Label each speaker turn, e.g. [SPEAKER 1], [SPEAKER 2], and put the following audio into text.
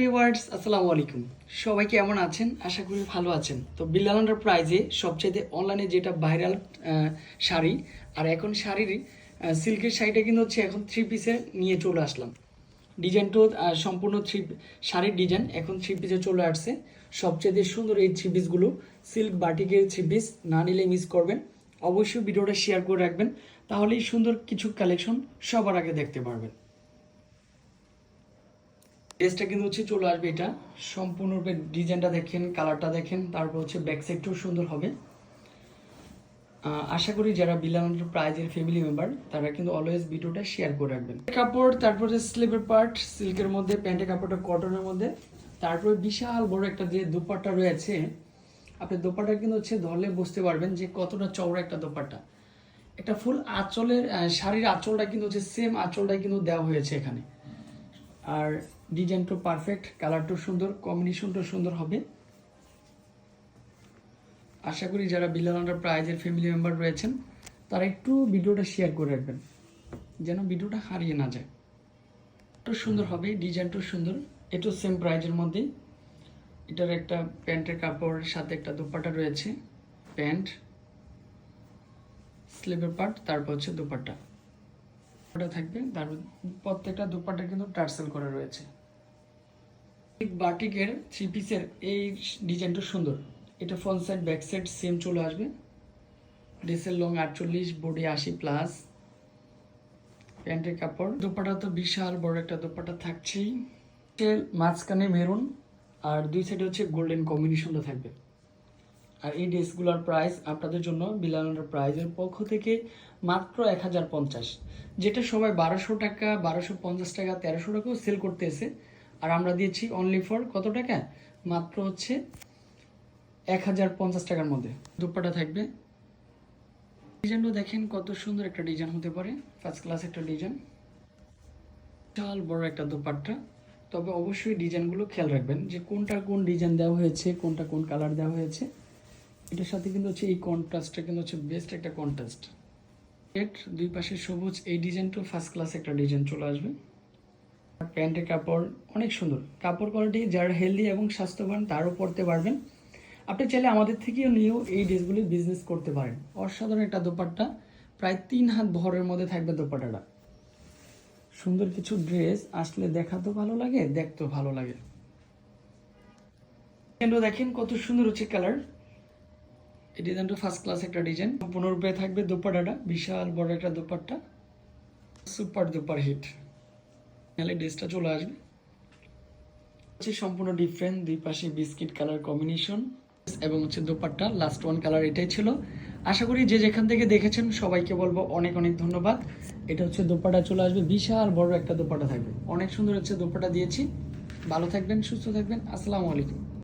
[SPEAKER 1] Viewers আসসালামু আলাইকুম। সবাই কেমন আছেন? আশা করি ভালো আছেন। তো বিল্লাল সবচেয়ে অনলাইনে যেটা ভাইরাল শাড়ি, আর এখন শাড়ির সিল্কের শাড়িটা কিন্তু হচ্ছে এখন থ্রি পিসে নিয়ে চলে আসলাম। সম্পূর্ণ থ্রি শাড়ির ডিজাইন এখন থ্রি পিসে চলে আসছে। সবচেয়ে সুন্দর এই থ্রি পিসগুলো সিল্ক বাটিকের থ্রি পিস না নিলে মিস করবেন। অবশ্যই ভিডিওটা শেয়ার করে রাখবেন, তাহলেই সুন্দর কিছু কালেকশন সবার আগে দেখতে পারবেন। ড্রেসটা কিন্তু হচ্ছে চলে আসবে এটা। সম্পূর্ণরূপে ডিজাইনটা দেখেন, কালারটা দেখেন, তারপর হচ্ছে ব্যাক সাইডটাও সুন্দর হবে। আশা করি যারা বিলানোর প্রাইজের ফ্যামিলি মেম্বার তারা কিন্তু অলওয়েজ ভিডিওটা শেয়ার করে রাখবেন। কাপড়, তারপর হচ্ছে স্লিপের পার্ট সিল্কের মধ্যে, প্যান্টের কাপড়টা কটনের মধ্যে। তারপরে বিশাল বড় একটা যে দোপাট্টা রয়েছে, আপনি দোপাট্টা কিন্তু হচ্ছে ধরলে বুঝতে পারবেন যে কতটা চওড়া একটা দোপাট্টা। একটা ফুল আঁচলের শাড়ির আঁচলটা কিন্তু হচ্ছে সেম আঁচলটাই কিন্তু দেওয়া হয়েছে এখানে। আর ডিজাইনটা পারফেক্ট কালারটাও সুন্দর কম্বিনেশনটাও সুন্দর হবে। আশা করি যারা বিলাল আন্ডার প্রাইজের ফ্যামিলি মেম্বার রয়েছেন, তারা একটু ভিডিওটা শেয়ার করে রাখবেন, যেন ভিডিওটা হারিয়ে না যায়। তো সুন্দর হবে ডিজাইনটাও সুন্দর এটাও সেম প্রাইজের মধ্যে। এটার একটা প্যান্টের কাপড়ের সাথে একটা দুপাট্টা রয়েছে, প্যান্ট স্লিভের পার্ট তারপর হচ্ছে দুপাট্টা ওটা থাকবে তার প্রত্যেকটা দুপাট্টা কিন্তু টার্সেল করা রয়েছে। বাটিকের থ্রি পিসের এই ডিজাইনটা সুন্দর। এটা front side back side same চলে আসবে। ড্রেসের লং আটচল্লিশ বডি আশি প্লাস প্যান্টের কাপড়। দোপাটা তো বিশাল, বড় একটা দোপাটা থাকছেই। মাঝখানে মেরুন আর দুই সাইডে হচ্ছে গোল্ডেন কম্বিনেশনটা থাকবে। আর এই ড্রেসগুলোর প্রাইস আপনাদের জন্য বিলানোর প্রাইজের পক্ষ থেকে মাত্র এক হাজার পঞ্চাশ। যেটা সবাই বারোশো টাকা, বারোশো পঞ্চাশ টাকা, তেরোশো টাকাও সেল করতেছে আর আমরা দিয়েছি অনলি ফর কত টাকা? মাত্র হচ্ছে এক হাজার পঞ্চাশ টাকার মধ্যে। দুপাটা থাকবে। ডিজাইনটা দেখেন কত সুন্দর একটা ডিজাইন হতে পারে। ফার্স্ট ক্লাস একটা ডিজাইন। বিশাল বড় একটা দোপাট্টা। তবে অবশ্যই ডিজাইনগুলো খেয়াল রাখবেন যে কোনটা কোন ডিজাইন দেওয়া হয়েছে, কোনটা কোন কালার দেওয়া হয়েছে। এটার সাথে কিন্তু হচ্ছে এই কন্ট্রাস্টটা কিন্তু হচ্ছে বেস্ট একটা কন্ট্রাস্ট এট দুই পাশে সবুজ, এই ডিজাইনটাও ফার্স্ট ক্লাস একটা ডিজাইন চলে আসবে। প্যান্টের কাপড়, অনেক সুন্দর। কাপড় কোয়ালিটি যারা হেলদি এবং স্বাস্থ্যবান, তারও পরতে পারবেন। আপনি চাইলে আমাদের থেকেও নিয়েও এই ড্রেসগুলি বিজনেস করতে পারেন। অসাধারণ একটা দোপাট্টা। প্রায় তিন হাত ভরের মধ্যে থাকবে দোপাট্টাটা। সুন্দর কিছু ড্রেস আসলে দেখাতেও ভালো লাগে, দেখতেও ভালো লাগে। কিন্তু দেখেন কত সুন্দর হচ্ছে কালার এই ডিজাইনটা ফার্স্ট ক্লাস একটা ডিজাইন সম্পূর্ণরূপে থাকবে দোপাট্টাটা বিশাল বড় একটা দোপাট্টা। সুপার দুপার হিট নাহলে ড্রেসটা চলে আসবে। হচ্ছে সম্পূর্ণ ডিফারেন্ট দুই পাশে বিস্কিট কালার কম্বিনেশন এবং হচ্ছে দোপাট্টা লাস্ট ওয়ান কালার এটাই ছিল। আশা করি যে যেখান থেকে দেখেছেন সবাইকে বলব অনেক অনেক ধন্যবাদ। এটা হচ্ছে দোপাট্টা চলে আসবে, বিশাল বড় একটা দোপাট্টা থাকবে। অনেক সুন্দর হচ্ছে দোপাট্টা দিয়েছি। ভালো থাকবেন, সুস্থ থাকবেন। আসসালামু আলাইকুম।